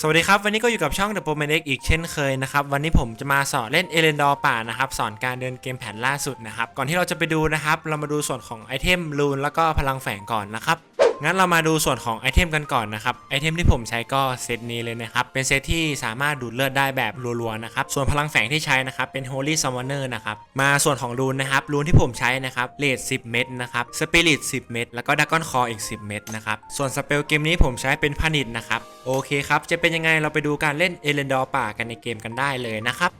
สวัสดีครับ วันนี้ก็อยู่กับช่อง The Pro m a n x อีกเช่นเคยนะครับ วันนี้ผมจะมาสอนเล่นเอเลนดอร์ป่านะครับ สอนการเดินเกมแผนล่าสุดนะครับ ก่อนที่เราจะไปดูนะครับ เรามาดูส่วนของไอเทมลูนแล้วก็พลังแฝงก่อนนะครับ งั้นเรามาดูส่วนของไอเทมกันก่อนนะครับไอเทมที่ผมใช้ก็เซตนี้เลยนะครับเป็นเซตที่สามารถดูดเลือดได้แบบรัวๆนะครับส่วนพลังแฝงที่ใช้นะครับเป็น Holy Summoner นะครับมาส่วนของรูนนะครับรูนที่ผมใช้นะครับเลด10 เม็ดนะครับ Spirit 10 เม็ดแล้วก็ Dragon Core อีก 10 เม็ดนะครับส่วนสเปลเกมนี้ผมใช้เป็นพานิดนะครับโอเคครับจะเป็นยังไงเราไปดูการเล่นเอเลนดอร์ป่ากันในเกมกันได้เลยนะครับ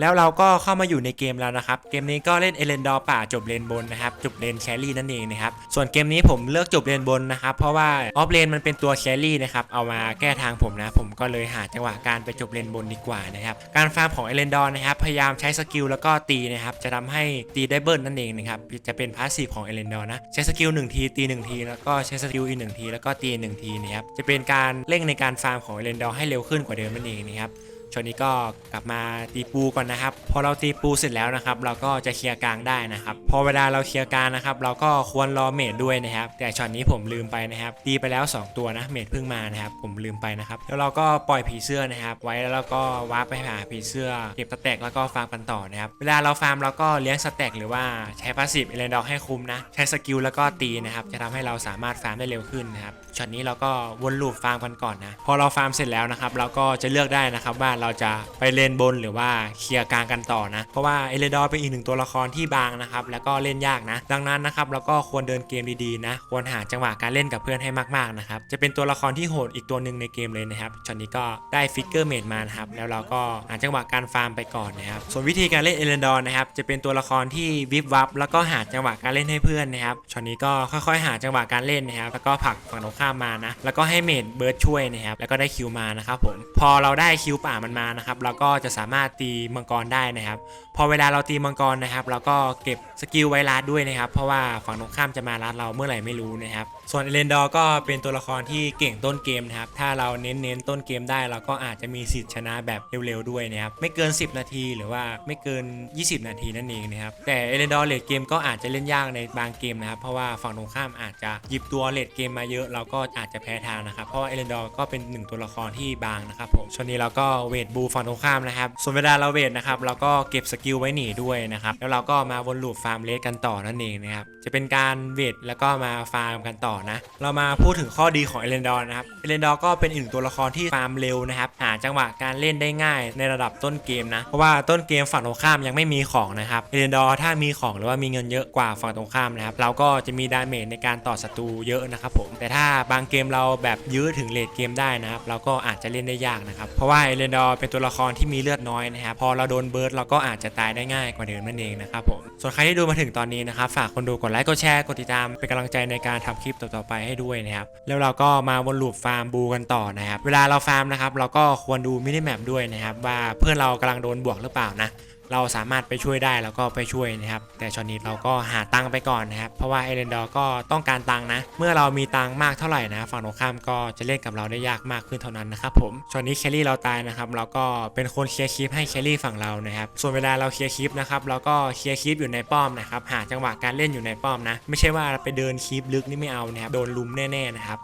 แล้วเราก็เข้ามาอยู่ในเกมแล้วนะครับ เกมนี้ก็เล่นเอเลนดอร์ป่าจบเลนบนนะครับ จบเลนแครี่นั่นเองนะครับ ส่วนเกมนี้ผมเลือกจบเลนบนนะครับ เพราะว่าออฟเลนมันเป็นตัวแครี่นะครับ เอามาแก้ทางผมนะ ผมก็เลยหาจังหวะการไปจบเลนบนดีกว่านะครับ การฟาร์มของเอเลนดอร์นะครับ พยายามใช้สกิลแล้วก็ตีนะครับ จะทำให้ตีได้เบิร์นนั่นเองนะครับ จะเป็นพาสซีฟของเอเลนดอร์นะ ใช้สกิล1ทีตี1ทีแล้วก็ใช้สกิลอีกหนึ่งทีแล้วก็ตีหนึ่งทีนะครับ จะเป็นการเร่งในการฟาร์มของเอเลนดอให้เร็วขึ้นกว่าเดิมนั่นเองนะครับ ช่วงนี้ก็กลับมาตีปูก่อนนะครับ พอเราตีปูเสร็จแล้วนะครับ เราก็จะเคลียร์กลางได้นะครับ พอเวลาเราเคลียร์กลางนะครับ เราก็ควรรอเมดด้วยนะครับ แต่ช็อตนี้ผมลืมไปนะครับ ตีไปแล้ว 2 ตัวนะ เมดเพิ่งมานะครับ ผมลืมไปนะครับ แล้วเราก็ปล่อยผีเสื้อนะครับ ไว้แล้วเราก็วาร์ปไปหาผีเสื้อ เก็บสแต็กแล้วก็ฟาร์มกันต่อนะครับ เวลาเราฟาร์มเราก็เลี้ยงสแต็กหรือว่าใช้พาสซีฟเอเลนดอให้คุ้มนะ ใช้สกิลแล้วก็ตีนะครับ จะทำให้เราสามารถฟาร์มได้เร็วขึ้นนะครับ ช็อตนี้เราก็วนลูปฟาร์มกันก่อนนะ พอเราฟาร์มเสร็จแล้วนะครับ เราก็จะเลือกได้นะครับว่าเราจะไปเลนบนหรือว่าเคลียร์กลางกันต่อนะ เพราะว่าเอเลดอร์เป็นอีกหนึ่งตัวละครที่บางนะครับ แล้วก็เล่นยากนะ ดังนั้นนะครับเราก็ควรเดินเกมดีๆนะ ควรหาจังหวะการเล่นกับเพื่อนให้มากๆนะครับ จะเป็นตัวละครที่โหดอีกตัวหนึ่งในเกมเลยนะครับช็อตนี้ก็ได้ฟิกเกอร์เมดมานะครับ แล้วเราก็หาจังหวะการฟาร์มไปก่อนนะครับ ส่วนวิธีการเล่นเอเลนดอร์นะครับ จะเป็นตัวละครที่วิบวับแล้วก็หาจังหวะการเล่นให้เพื่อนนะครับช็อตนี้ก็ค่อยๆ หาจังหวะการเล่นนะครับ แล้วก็ผลักฝั่งตรงข้ามมานะ แล้วก็ให้เมดเบิร์ดช่วยนะครับ แล้วก็ได้คิวมานะครับผม พอเราได้คิวป่ามันมานะครับเราก็จะสามารถตีมังกรได้นะครับ พอเวลาเราตีมังกรนะครับ เราก็เก็บสกิลไว้ลัดด้วยนะครับ เพราะว่าฝั่งตรงข้ามจะมาลัดเราเมื่อไหร่ไม่รู้นะครับ ส่วนเอเลนดอร์ก็เป็นตัวละครที่เก่งต้นเกมนะครับ ถ้าเราเน้นๆต้นเกมได้ เราก็อาจจะมีสิทธิ์ชนะแบบเร็วๆด้วยนะครับ ไม่เกิน 10 นาทีหรือว่าไม่เกิน 20 นาทีนั่นเองนะครับ แต่เอเลนดอร์เลดเกมก็อาจจะเล่นยากในบางเกมนะครับ เพราะว่าฝั่งตรงข้ามอาจจะหยิบตัวเลดเกมมาเยอะ เราก็อาจจะแพ้ทางนะครับ เพราะว่าเอเลนดอร์ก็เป็นหนึ่งตัวละครที่บางนะครับผมช่วงนี้เราก็เวทบูฝั่งตรงข้ามนะครับส่วนเวลาเราเวทนะครับเราก็เก็บสกิลไว้หนีด้วยนะครับแล้วเราก็มาวนลูปฟาร์มเลสกันต่อนั่นเองนะครับจะเป็นการเวทแล้วก็มาฟาร์มกันต่อนะ เรามาพูดถึงข้อดีของเอเลนดอร์นะครับเอเลนดอร์ก็เป็นอีกหนึ่งตัวละครที่ฟาร์มเร็วนะครับหาจังหวะการเล่นได้ง่ายในระดับต้นเกมนะเพราะว่าต้นเกมฝั่งตรงข้ามยังไม่มีของนะครับเอเลนดอร์ถ้ามีของหรือว่ามีเงินเยอะกว่าฝั่งตรงข้ามนะครับเราก็จะมีดาเมจในการต่อศัตรูเยอะนะครับผมแต่ถ้าบางเกมเราแบบยื้อถึงเลดเกมได้นะครับเราก็อาจจะเล่นได้ยากนะครับเพราะว่าเอเลนดอร์เป็นตัวละครที่มีเลือดน้อยนะครับพอเราโดนเบิร์ดเราก็อาจจะตายได้ง่ายกว่าเดิมนั่นเองนะครับผมส่วนใครที่ดูมาถึงตอนนี้นะครับฝากคนดูกดไลค์กดแชร์กดติดตามเป็นกำลังใจในการทำคลิปต่อๆไปให้ด้วยนะครับแล้วเราก็มาวนลูปฟาร์มบูกันต่อนะครับเวลาเราฟาร์มนะครับเราก็ควรดูมินิแมปด้วยนะครับว่าเพื่อนเรากำลังโดนบวกหรือเปล่านะ เราสามารถไปช่วยได้แล้วก็ไปช่วยนะครับ แต่ช็อตนี้เราก็หาตังค์ไปก่อนนะครับ เพราะว่าเอเลนดอร์ก็ต้องการตังค์นะ เมื่อเรามีตังค์มากเท่าไหร่นะ ฝั่งตรงข้ามก็จะเล่นกับเราได้ยากมากขึ้นเท่านั้นนะครับผมช็อตนี้แคลรี่เราตายนะครับเราก็เป็นคนเคลียร์คลิปให้แคลรี่ฝั่งเรานะครับ ส่วนเวลาเราเคลียร์คลิปนะครับเราก็เคลียร์คลิปอยู่ในป้อมนะครับหาจังหวะการเล่นอยู่ในป้อมนะ ไม่ใช่ว่าไปเดินคลิปลึกนี่ไม่เอานะครับโดนลุมแน่ๆนะครับ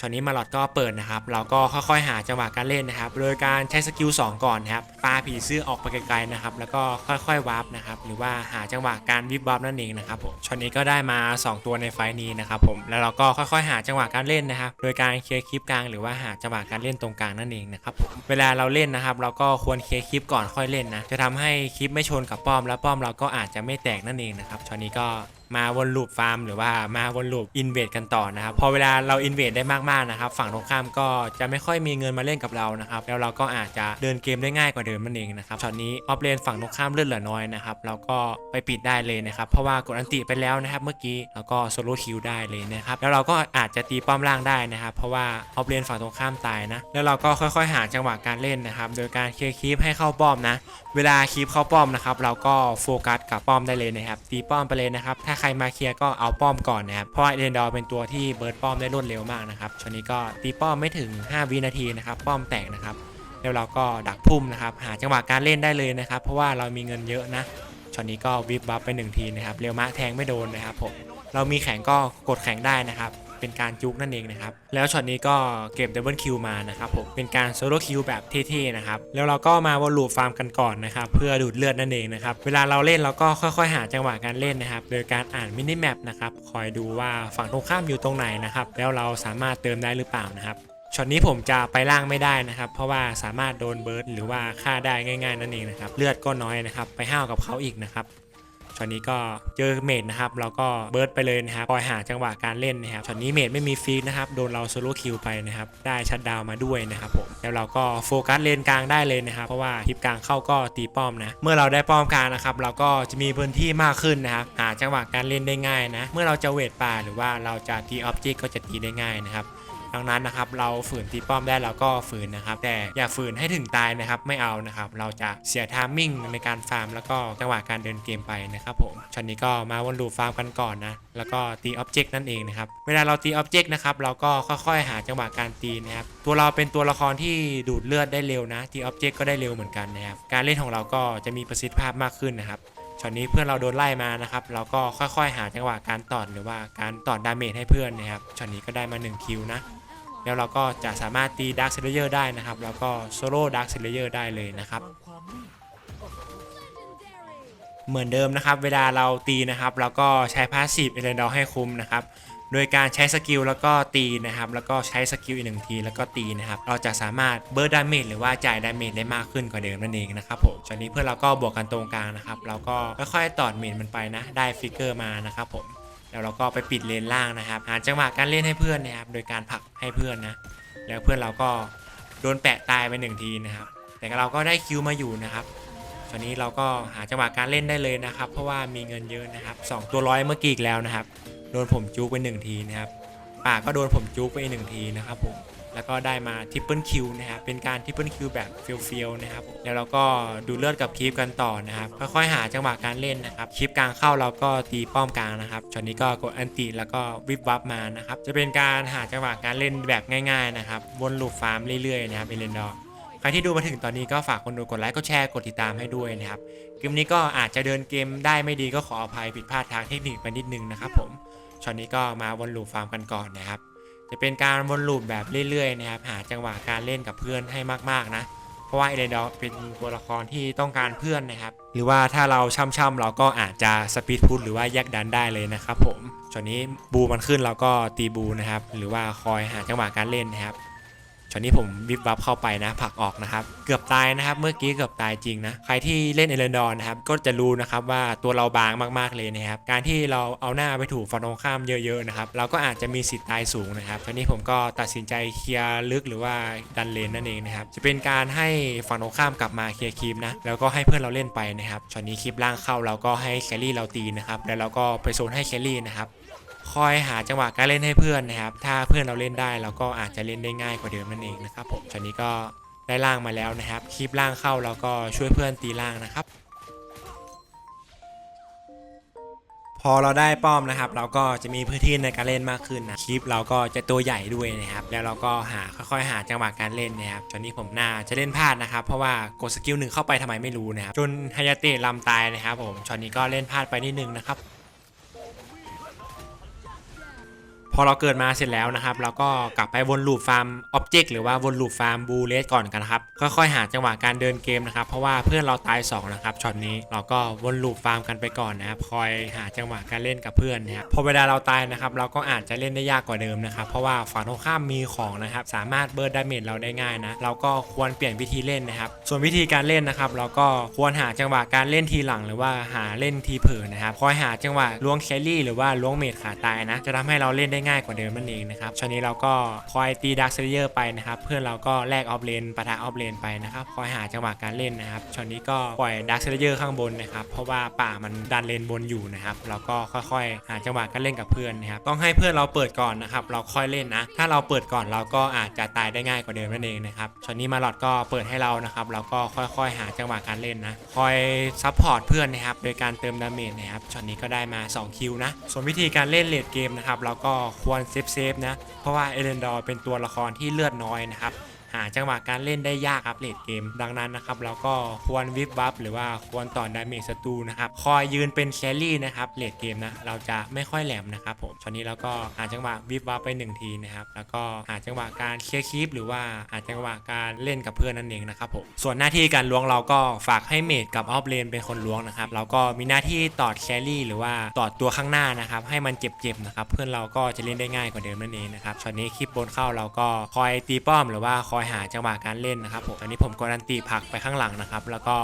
ช็อตนี้มาลอดก็เปิดนะครับ เราก็ค่อยๆหาจังหวะการเล่นนะครับ โดยการใช้สกิล2ก่อนนะครับปาผีเสื้อออกไปไกลๆนะครับ แล้วก็ค่อยๆวาร์ปนะครับ หรือว่าหาจังหวะการวิบวับนั่นเองนะครับผมช็อตนี้ก็ได้มา 2 ตัวในไฟล์นี้นะครับผม แล้วเราก็ค่อยๆหาจังหวะการเล่นนะครับ โดยการเคลียร์คลิปกลางหรือว่าหาจังหวะการเล่นตรงกลางนั่นเองนะครับผม เวลาเราเล่นนะครับ เราก็ควรเคลียร์คลิปก่อนค่อยเล่นนะ จะทำให้คลิปไม่ชนกับป้อม แล้วป้อมเราก็อาจจะไม่แตกนั่นเองนะครับช็อตนี้ก็ มาวนลูปฟาร์มหรือว่ามาวนลูปอินเวดกันต่อนะครับพอเวลาเราอินเวดได้มากๆนะครับฝั่งตรงข้ามก็จะไม่ค่อยมีเงินมาเล่นกับเรานะครับแล้วเราก็อาจจะเดินเกมได้ง่ายกว่าเดิมนั่นเองนะครับช็อตนี้ออฟเลนฝั่งตรงข้ามเลือดเหลือน้อยนะครับเราก็ไปปิดได้เลยนะครับเพราะว่ากดอันติไปแล้วนะครับเมื่อกี้แล้วก็โซโล่คิวได้เลยนะครับแล้วเราก็อาจจะตีป้อมล่างได้นะครับเพราะว่าออฟเลนฝั่งตรงข้ามตายนะแล้วเราก็ค่อยๆ หาจังหวะการเล่นนะครับโดยการเคลียร์คีปให้เข้าป้อมนะเวลาคีปเข้าป้อมนะครับเราก็โฟกัสกับป้อมได้เลยนะครับตีป้อมไปเลยนะครับถ้าใครมาเคลียร์ก็เอาป้อมก่อนนะครับเพราะเอเดนดอร์เป็นตัวที่เบิร์ดป้อมได้รวดเร็วมากนะครับช่วงนี้ก็ตีป้อมไม่ถึง 5 วินาทีนะครับป้อมแตกนะครับแล้วเราก็ดักพุ่มนะครับหาจังหวะการเล่นได้เลยนะครับ เพราะว่าเรามีเงินเยอะนะช็อตนี้ก็วิบวับไปหนึ่งทีนะครับเร็วมากแทงไม่โดนนะครับผมเรามีแข่งก็กดแข่งได้นะครับ เป็นการจุกนั่นเองนะครับ แล้วช็อตนี้ก็เก็บดับเบิลคิวมานะครับผมเป็นการโซโล่คิวแบบเท่ๆนะครับแล้วเราก็มาวนลูปฟาร์มกันก่อนนะครับเพื่อดูดเลือดนั่นเองนะครับเวลาเราเล่นเราก็ค่อยๆ หาจังหวะการเล่นนะครับโดยการอ่านมินิแมปนะครับคอยดูว่าฝั่งตรงข้ามอยู่ตรงไหนนะครับแล้วเราสามารถเติมได้หรือเปล่านะครับช็อตนี้ผมจะไปล่างไม่ได้นะครับ เพราะว่าสามารถโดนเบิร์ดหรือว่าฆ่าได้ง่าย ๆ นั่นเองนะครับ เลือดก็น้อยนะครับ ไปห้าวกับเขาอีกนะครับ ช็อตนี้ก็เจอเมดนะครับเราก็เบิร์ดไปเลยนะครับคอยหาจังหวะการเล่นนะครับช็อตนี้เมดไม่มีฟีดนะครับโดนเราโซโล่คิวไปนะครับได้ชัดดาวมาด้วยนะครับผมแล้วเราก็โฟกัสเลนกลางได้เลยนะครับเพราะว่าทิปกลางเข้าก็ตีป้อมนะเมื่อเราได้ป้อมกลางนะครับเราก็จะมีพื้นที่มากขึ้นนะครับหาจังหวะการเล่นได้ง่ายนะเมื่อเราจะเวทป่าหรือว่าเราจะตีออบเจกต์ก็จะตีได้ง่ายนะครับ ดังนั้นนะครับเราฝืนตีป้อมได้เราก็ฝืนนะครับ แต่อย่าฝืนให้ถึงตายนะครับไม่เอานะครับ เราจะเสียทามมิ่งในการฟาร์มแล้วก็จังหวะการเดินเกมไปนะครับผมช็อตนี้ก็มาวนลูปฟาร์มกันก่อนนะแล้วก็ตีออบเจกต์นั่นเองนะครับเวลาเราตีออบเจกต์นะครับเราก็ค่อยๆ หาจังหวะการตีนะครับตัวเราเป็นตัวละครที่ดูดเลือดได้เร็วนะตีออบเจกต์ก็ได้เร็วเหมือนกันนะครับการเล่นของเราก็จะมีประสิทธิภาพมากขึ้นนะครับ ช็อตนี้เพื่อนเราโดนไล่มานะครับ เราก็ค่อยๆ หาจังหวะการตอดหรือว่าการตอดดาเมจให้เพื่อนนะครับช็อตนี้ก็ได้มา1คิวนะแล้วเราก็จะสามารถตีดาร์คเซเลเยอร์ได้นะครับ แล้วก็โซโล่ดาร์คเซเลเยอร์ได้เลยนะครับเหมือนเดิมนะครับ เวลาเราตีนะครับ เราก็ใช้พาสซีฟเอเลนดอให้คุ้มนะครับ โดยการใช้สกิลแล้วก็ตีนะครับแล้วก็ใช้สกิลอีกหนึ่งทีแล้วก็ตีนะครับเราจะสามารถเบิร์ดดาเมจหรือว่าจ่ายดาเมจได้มากขึ้นกว่าเดิมนั่นเองนะครับผมตอนนี้เพื่อนเราก็บวกกันตรงกลางนะครับเราก็ค่อยๆตอดเมจมันไปนะ ได้ฟิกเกอร์มานะครับผมแล้วเราก็ไปปิดเลนล่างนะครับหาจังหวะการเล่นให้เพื่อนนะครับโดยการผลักให้เพื่อนนะแล้วเพื่อนเราก็โดนแปะตายไปหนึ่งทีนะครับแต่เราก็ได้คิวมาอยู่นะครับตอนนี้เราก็หาจังหวะการเล่นได้เลยนะครับ เพราะว่ามีเงินเยอะนะครับสองตัวร้อยเมื่อกี้อีกแล้วนะครับ โดนผมจุกไปหนึ่งทีนะครับป่าก็โดนผมจุกไปหนึ่งทีนะครับผมแล้วก็ได้มาทริปเปิลคิวนะครับเป็นการทริปเปิลคิวแบบเฟียวๆนะครับแล้วเราก็ดูเลือดกับคลิปกันต่อนะครับค่อยๆหาจังหวะการเล่นนะครับคลิปกลางเข้าเราก็ตีป้อมกลางนะครับช็อตนี้ก็กดอันติแล้วก็วิบวับมานะครับจะเป็นการหาจังหวะการเล่นแบบง่ายๆนะครับวนลูปฟาร์มเรื่อยๆนะครับเอเลนดอร์ใครที่ดูมาถึงตอนนี้ก็ฝากคนดูกดไลค์กดแชร์กดติดตามให้ด้วยนะครับเกมนี้ก็อาจจะเดินเกมได้ไม่ดีก็ขออภัยผิดพลาดทางเทคนิคไปนิดนึงนะครับผม ช็อตนี้ก็มาวนลูปฟาร์มกันก่อนนะครับ จะเป็นการวนลูปแบบเรื่อยๆนะครับ หาจังหวะการเล่นกับเพื่อนให้มากๆนะ เพราะว่าเอเดนดอเป็นตัวละครที่ต้องการเพื่อนนะครับ หรือว่าถ้าเราช่ำๆเราก็อาจจะสปีดพุทหรือว่าแยกดันได้เลยนะครับผมช็อตนี้บูมันขึ้นเราก็ตีบูนะครับ หรือว่าคอยหาจังหวะการเล่นนะครับ ช็อตนี้ผมวิบวับเข้าไปนะผักออกนะครับ เกือบตายนะครับ เมื่อกี้เกือบตายจริงนะ ใครที่เล่นเอเลนดอร์นะครับ ก็จะรู้นะครับว่าตัวเราบางมากๆเลยนะครับ การที่เราเอาหน้าไปถูกฝั่งตรงข้ามเยอะๆนะครับ เราก็อาจจะมีสิทธิ์ตายสูงนะครับตอนนี้ผมก็ตัดสินใจเคลียร์ลึกหรือว่าดันเลนนั่นเองนะครับ จะเป็นการให้ฝั่งตรงข้ามกลับมาเคลียร์คลิปนะ แล้วก็ให้เพื่อนเราเล่นไปนะครับ ช็อตนี้คลิปล่างเข้าเราก็ให้แคลรี่เราตีนะครับ แล้วเราก็ไปโซนให้แคลรี่นะครับ คอยหาจังหวะการเล่นให้เพื่อนนะครับ ถ้าเพื่อนเราเล่นได้เราก็อาจจะเล่นได้ง่ายกว่าเดิมนั่นเองนะครับผมช็อตนี้ก็ได้ล่างมาแล้วนะครับ คลิปล่างเข้าเราก็ช่วยเพื่อนตีล่างนะครับ พอเราได้ป้อมนะครับ เราก็จะมีพื้นที่ในการเล่นมากขึ้นนะคลิปเราก็จะตัวใหญ่ด้วยนะครับ แล้วเราก็หาค่อยๆ หาจังหวะการเล่นนะครับตอนนี้ผมน่าจะเล่นพลาดนะครับ เพราะว่ากดสกิลหนึ่งเข้าไปทำไมไม่รู้นะครับจนฮายาเตะลำตายนะครับผมช็อตนี้ก็เล่นพลาดไปนิดนึงนะครับ อเราเกิดมาเสร็จแล้วนะครับเราก็กลับไปวนลูปฟาร์มอ็อบเจกต์หรือว่าวนลูปฟาร์มบูเลสก่อนกันครับค่อยๆหาจังหวะการเดินเกมนะครับ เพราะว่าเพื่อนเราตาย2นะครับช็อตนี้เราก็วนลูปฟาร์มกันไปก่อนนะครับคอยหาจังหวะการเล่นกับเพื่อนนะครับพอเวลาเราตายนะครับเราก็อาจจะเล่นได้ยากกว่าเดิมนะครับเพราะว่าฝั่งตรงข้ามมีของนะครับสามารถเบิร์ดดาเมจเราได้ง่ายนะเราก็ควรเปลี่ยนวิธีเล่นนะครับ ส่วนวิธีการเล่นนะครับ เราก็ควรหาจังหวะการเล่นทีหลัง หรือว่าหาเล่นทีเผลอนะครับคอยหาจังหวะล้วงแครี่หรือว่าล้วงเมจขาตายนะจะทำให้เราเล่นได้ง่ายกว่าเดิมนั่นเองนะครับช็อตนี้เราก็คอยตีดักเซเยอร์ไปนะครับเพื่อนเราก็แลกออฟเลนปะทะออฟเลนไปนะครับคอยหาจังหวะการเล่นนะครับช็อตนี้ก็ปล่อยดักเซเยอร์ข้างบนนะครับเพราะว่าป่ามันดันเลนบนอยู่นะครับเราก็ค่อยๆ หาจังหวะการเล่นกับเพื่อนนะครับต้องให้เพื่อนเราเปิดก่อนนะครับเราค่อยเล่นนะ ถ้าเราเปิดก่อนเราก็อาจจะตายได้ง่ายกว่าเดิมนั่นเองนะครับช็อตนี้มาหลอดก็เปิดให้เรานะครับเราก็ค่อยๆ หาจังหวะการเล่นนะคอยซัพพอร์ตเพื่อนนะครับโดยการเติมดาเมจนะครับช็อตนี้ก็ได้มา 2 คิวนะส่วนวิธีการเล่นเลดเกมนะครับเราก็ควรเซฟเซฟๆนะ เพราะว่าเอเลนดอร์เป็นตัวละครที่เลือดน้อยนะครับ หาจังหวะการเล่นได้ยากครับเลดเกม ดังนั้นนะครับเราก็ควรวิบวับหรือว่าควรต่อดาเมจศัตรูนะครับคอยยืนเป็นแครี่นะครับเลดเกมนะเราจะไม่ค่อยแหลมนะครับผมตอนนี้เราก็หาจังหวะวิบวับไปหนึ่งทีนะครับแล้วก็หาจังหวะการเคลียร์คีปหรือว่าหาจังหวะการเล่นกับเพื่อนนั่นเองนะครับผมส่วนหน้าที่การล้วงเราก็ฝากให้เมดกับออฟเลนเป็นคนล้วงนะครับเราก็มีหน้าที่ตอดแครี่ หรือว่าตอดตัวข้างหน้านะครับให้มันเจ็บๆนะครับเพื่อนเราก็จะเล่นได้ง่ายกว่าเดิมนั่นเองนะครับช็อตนี้คลิปบนเข้าเราก็คอยตีป้อมหรือว่าคอยอยหาจังหวะการเล่นนะครับผมตอนนี้ผมกดอันตีผักไปข้างหลังนะครับ แล้วก็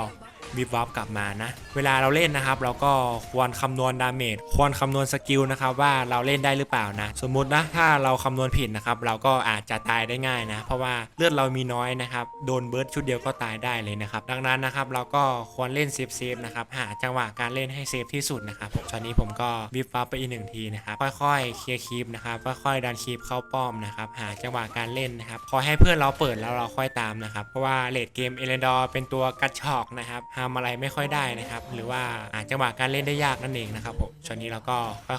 วิบวับกลับมานะ เวลาเราเล่นนะครับ เราก็ควรคำนวณดาเมจควรคำนวณสกิลนะครับว่าเราเล่นได้หรือเปล่านะ สมมุตินะถ้าเราคำนวณผิดนะครับ เราก็อาจจะตายได้ง่ายนะ เพราะว่าเลือดเรามีน้อยนะครับโดนเบิร์ดชุดเดียวก็ตายได้เลยนะครับ ดังนั้นนะครับเราก็ควรเล่นเซฟเซฟนะครับหาจังหวะการเล่นให้เซฟที่สุดนะครับผมตอนนี้ผมก็วิบวับไปอีกหนึ่งทีนะครับค่อยๆเคลียร์คีปนะครับค่อยๆดันคีปเข้าป้อมนะครับหาจังหวะการเล่นนะครับคอให้เพื่อนเราเปิดแล้วเราค่อยตามนะครับเพราะว่าเลดเกมเอเลนดอร์เป็นตัวกระชอกนะครับทำอะไรไม่ค่อยได้นะครับ หรือว่าหาจังหวะการเล่นได้ยากนั่นเองนะครับผมช่วงนี้เราก็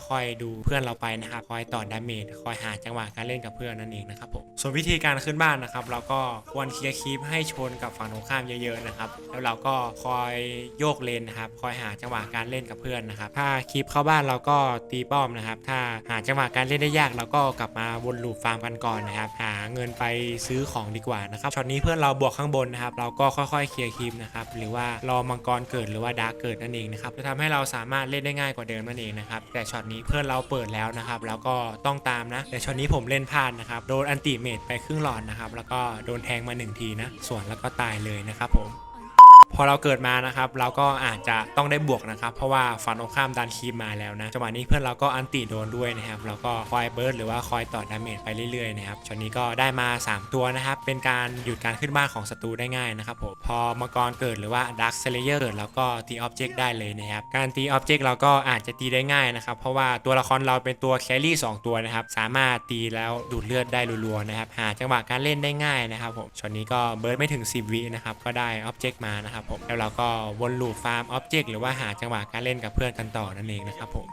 ค่อยๆ ดูเพื่อนเราไปนะครับคอยต่อดาเมจคอยหาจังหวะการเล่นกับเพื่อนนั่นเองนะครับผมส่วนวิธีการขึ้นบ้านนะครับ เราก็ควรเคลียร์คีปให้ชนกับฝั่งตรงข้ามเยอะๆนะครับแล้วเราก็คอยโยกเลนนะครับคอยหาจังหวะการเล่นกับเพื่อนนะครับถ้าคีปเข้าบ้านเราก็ตีป้อมนะครับ ถ้าหาจังหวะการเล่นได้ยากเราก็กลับมาวนลูปฟาร์มกันก่อนนะครับหาเงินไปซื้อของดีกว่านะครับช็อตนี้เพื่อนเราบวกข้างบนนะครับเราก็ค่อยๆเคลียร์คีปนะครับหรือว่ารออมังกรเกิดหรือว่าดาร์กเกิดนั่นเองนะครับจะทำให้เราสามารถเล่นได้ง่ายกว่าเดิมนั่นเองนะครับแต่ช็อตนี้เพื่อนเราเปิดแล้วนะครับแล้วก็ต้องตามนะ แต่ช็อตนี้ผมเล่นพลาดนะครับโดนอันติเมตไปครึ่งหลอดนะครับแล้วก็โดนแทงมาหนึ่งทีนะส่วนแล้วก็ตายเลยนะครับผม พอเราเกิดมานะครับ เราก็อาจจะต้องได้บวกนะครับ เพราะว่าฝั่งตรงข้ามดันคีมมาแล้วนะจังหวะนี้เพื่อนเราก็อันติโดนด้วยนะครับแล้วก็คอยเบิร์ดหรือว่าคอยต่อดาเมจไปเรื่อยๆนะครับช็อตนี้ก็ได้มา 3 ตัวนะครับเป็นการหยุดการขึ้นบ้านของศัตรูได้ง่ายนะครับผมพอมังกรเกิดหรือว่าดักเซเลเยอร์เกิดแล้วก็ตีออบเจกต์ได้เลยนะครับการตีออบเจกต์เราก็อาจจะตีได้ง่ายนะครับเพราะว่าตัวละครเราเป็นตัวแครี่สองตัวนะครับสามารถตีแล้วดูดเลือดได้รัวๆนะครับหาจังหวะการเล่นได้ง่ายนะครับผมช็อตนี้ก็เบิร์ดไม่ถึง 10วินะครับก็ได้ออบเจกต์มานะครับผมแล้วเราก็วนลูปฟาร์มออบเจกต์หรือว่าหาจังหวะการเล่นกับเพื่อนกันต่อนั่นเองนะครับผม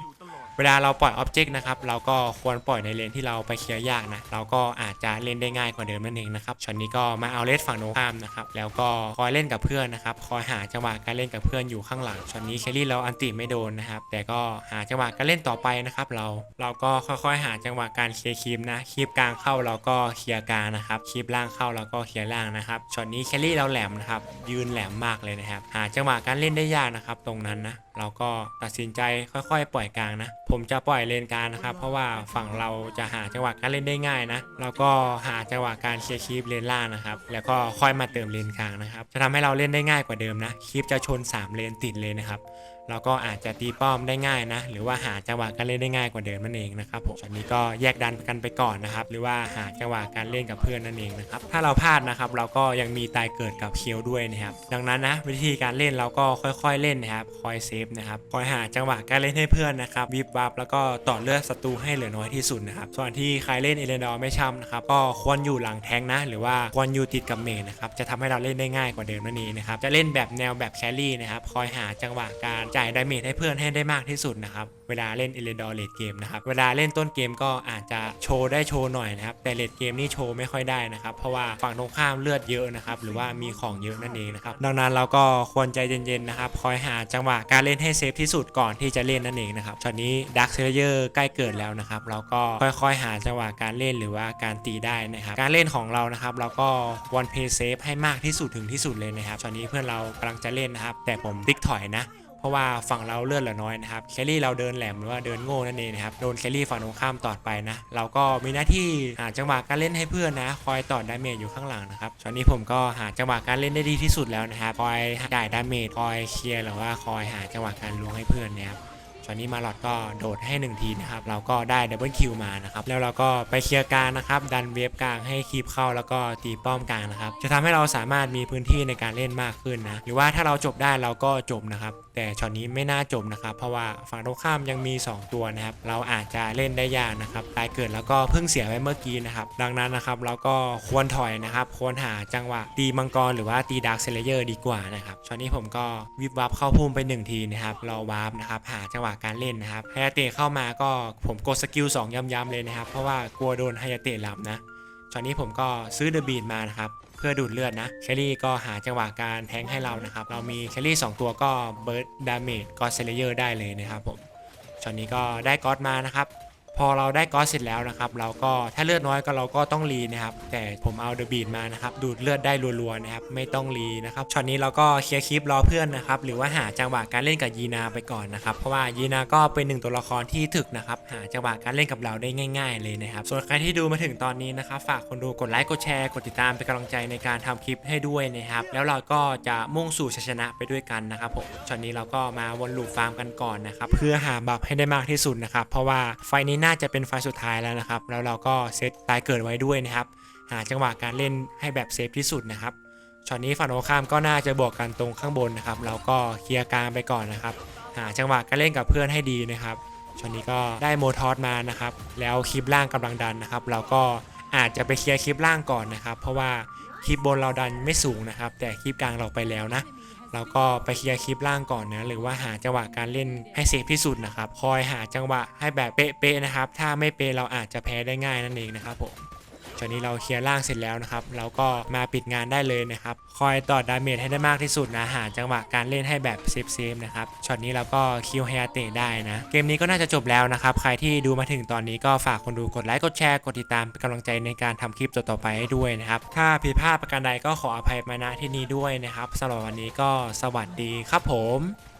เวลาเราปล่อยออบเจกต์นะครับเราก็ควรปล่อยในเลนที่เราไปเคลียร์ยากนะเราก็อาจจะเล่นได้ง่ายกว่าเดิมนั่นเองนะครับช็อตนี้ก็มาเอาเลสฝั่งโน้นข้ามนะครับแล้วก็คอยเล่นกับเพื่อนนะครับคอยหาจังหวะการเล่นกับเพื่อนอยู่ข้างหลังช็อตนี้เคลลี่เราอันติไม่โดนนะครับแต่ก็หาจังหวะการเล่นต่อไปนะครับเราเราก็ค่อยๆ หาจังหวะการเคลียร์คีมนะคีบกลางเข้าเราก็เคลียร์กลางนะครับคีบล่างเข้าเราก็เคลียร์ล่างนะครับช็อตนี้เคลลี่เราแหลมนะครับยืนแหลมมากเลยนะครับหาจังหวะการเล่นได้ยากนะครับตรงนั้นนะเราก็ตัดสินใจค่อยๆ ปล่อยกลางนะผมจะปล่อยเลนกลางนะครับ เพราะว่าฝั่งเราจะหาจังหวะการเล่นได้ง่ายนะ แล้วก็หาจังหวะการเคลียร์คีปเลนล่างนะครับ แล้วก็ค่อยมาเติมเลนกลางนะครับ จะทำให้เราเล่นได้ง่ายกว่าเดิมนะคีปจะชน 3 เลนติดเลยนะครับ เราก็อาจจะตีป้อมได้ง่ายนะ หรือว่าหาจังหวะการเล่นได้ง่ายกว่าเดิมนั่นเองนะครับผมช็อตนี้ก็แยกดันกันไปก่อนนะครับ หรือว่าหาจังหวะการเล่นกับเพื่อนนั่นเองนะครับ ถ้าเราพลาดนะครับเราก็ยังมีตายเกิดกับเคียวด้วยนะครับ ดังนั้นนะวิธีการเล่นเราก็ค่อยๆเล่นนะครับ คอยเซฟนะครับ คอยหาจังหวะการเล่นให้เพื่อนนะครับ วิบวับแล้วก็ต่อเลือดศัตรูให้เหลือน้อยที่สุดนะครับ ส่วนที่ใครเล่นเอเลนดอร์ไม่ช่ำนะครับ ก็ควรอยู่หลังแทงนะ หรือว่าควรอยู่ติดกับเมนนะครับ จะทำให้เราเล่นได้ง่ายกว่าเดิมนั่นเองนะครับ จะเล่นแบบแนวแบบแครี่นะครับ คอยหาจังหวะการจายดาเมจให้เพื่อนให้ได้มากที่สุดนะครับ เวลาเล่นเอเลดอร์เลดเกมนะครับ เวลาเล่นต้นเกมก็อาจจะโชว์ได้โชว์หน่อยนะครับ แต่เลดเกมนี่โชว์ไม่ค่อยได้นะครับ เพราะว่าฝั่งตรงข้ามเลือดเยอะนะครับ หรือว่ามีของเยอะนั่นเองนะครับ ดังนั้นเราก็ควรใจเย็นๆนะครับ คอยหาจังหวะการเล่นให้เซฟที่สุดก่อนที่จะเล่นนั่นเองนะครับช็อตนี้ดักเซเลเยอร์ใกล้เกิดแล้วนะครับ เราก็ค่อยๆหาจังหวะการเล่นหรือว่าการตีได้นะครับ การเล่นของเรานะครับ เราก็วันเพย์เซฟให้มากที่สุดถึงที่สุดเลยนะครับช็อตนี้เพื่อนเรากำลังจะเล่นนะครับ แต่ผมติ๊กถอยนะ เพราะว่าฝั่งเราเลือดเหลือน้อยนะครับแคลรี่เราเดินแหลมหรือว่าเดินโง่นั่นเองนะครับโดนแคลรี่ฝั่งตรงข้ามตอดไปนะเราก็มีหน้าที่หาจังหวะการเล่นให้เพื่อนนะ คอยตอดดาเมจอยู่ข้างหลังนะครับตอนนี้ผมก็หาจังหวะการเล่นได้ดีที่สุดแล้วนะครับคอยจ่ายดาเมจคอยเคลียร์หรือว่าคอยหาจังหวะการล้วงให้เพื่อนนะครับตอนนี้มาหลอดก็โดดให้ 1 ทีนะครับ เราก็ได้ดับเบิลคิวมานะครับ แล้วเราก็ไปเคลียร์กลางนะครับ ดันเวฟกลางให้คีบเข้าแล้วก็ตีป้อมกลางนะครับ จะทำให้เราสามารถมีพื้นที่ในการเล่นมากขึ้นนะ หรือว่าถ้าเราจบได้เราก็จบนะครับแต่ช็อตนี้ไม่น่าจบนะครับ เพราะว่าฝั่งตรงข้ามยังมี 2 ตัวนะครับ เราอาจจะเล่นได้ยากนะครับตายเกิดแล้วก็เพิ่งเสียไปเมื่อกี้นะครับ ดังนั้นนะครับเราก็ควรถอยนะครับ ควรหาจังหวะตีมังกรหรือว่าตีดาร์คเซเลเยอร์ดีกว่านะครับช็อตนี้ผมก็วิบวับเข้าพุ่มไป 1 ทีนะครับรอวาร์ปนะครับหาจังหวะการเล่นนะครับไฮยาเตะเข้ามาก็ผมกดสกิล2ย้ำๆเลยนะครับ เพราะว่ากลัวโดนไฮยาเตะหลับนะ ช็อตนี้ผมก็ซื้อเดอะบีดมานะครับเพื่อดูดเลือดนะแคลรี่ก็หาจังหวะการแทงให้เรานะครับ เรามีแคลรี่ 2 ตัวก็เบิร์ดดาเมจก็เซเลเยอร์ได้เลยนะครับผมช็อตนี้ก็ได้ก๊อตมานะครับ พอเราได้ก๊อตเสร็จแล้วนะครับ เราก็ถ้าเลือดน้อยก็เราก็ต้องรีนะครับ แต่ผมเอาเดอะบีดมานะครับ ดูดเลือดได้รัวๆนะครับ ไม่ต้องรีนะครับช็อตนี้เราก็เคลียร์คลิปรอเพื่อนนะครับ หรือว่าหาจังหวะการเล่นกับยีนาไปก่อนนะครับ เพราะว่ายีนาก็เป็นหนึ่งตัวละครที่ถึกนะครับ หาจังหวะการเล่นกับเราได้ง่าย ๆ เลยนะครับ ส่วนใครที่ดูมาถึงตอนนี้นะครับ ฝากคนดูกดไลค์กดแชร์กดติดตามเป็นกำลังใจในการทำคลิปให้ด้วยนะครับ แล้วเราก็จะมุ่งสู่ชัยชนะไปด้วยกันนะครับผมช็อตนี้เราก็มาวนลูปฟาร์มกันก่อนนะครับเพื่อหาบัฟให้ได้มากที่สุดนะครับเพราะว่าไฟนี้น่าจะเป็นไฟล์สุดท้ายแล้วนะครับ แล้วเราก็เซตตายเกิดไว้ด้วยนะครับ หาจังหวะการเล่นให้แบบเซฟที่สุดนะครับช็อตนี้ฝั่งตรงข้ามก็น่าจะบวกกันตรงข้างบนนะครับ เราก็เคลียร์กลางไปก่อนนะครับ หาจังหวะการเล่นกับเพื่อนให้ดีนะครับช็อตนี้ก็ได้โมทอสมานะครับ แล้วคลิปล่างกำลังดันนะครับ เราก็อาจจะไปเคลียร์คลิปล่างก่อนนะครับ เพราะว่าคลิปบนเราดันไม่สูงนะครับ แต่คลิปกลางเราไปแล้วนะ เราก็ไปเคลียร์คลิปล่างก่อนนะหรือว่าหาจังหวะการเล่นให้เซฟที่สุดนะครับคอยหาจังหวะให้แบบเป๊ะๆนะครับ ถ้าไม่เป๊ะเราอาจจะแพ้ได้ง่ายนั่นเองนะครับผม อตนี้เราเคลียร์ล่างเสร็จแล้วนะครับ เราก็มาปิดงานได้เลยนะครับ คอยต่อดาเมจให้ได้มากที่สุดนะหาจังหวะการเล่นให้แบบเซฟเซฟๆนะครับ ช็อตนี้เราก็คิวไฮอาเตะได้นะ เกมนี้ก็น่าจะจบแล้วนะครับ ใครที่ดูมาถึงตอนนี้ก็ฝากคนดูกดไลค์กดแชร์กดติดตามเป็นกำลังใจในการทำคลิปต่อๆไปให้ด้วยนะครับ ถ้าผิดพลาดประการใดก็ขออภัยมาณที่นี้ด้วยนะครับสำหรับวันนี้ก็สวัสดีครับผม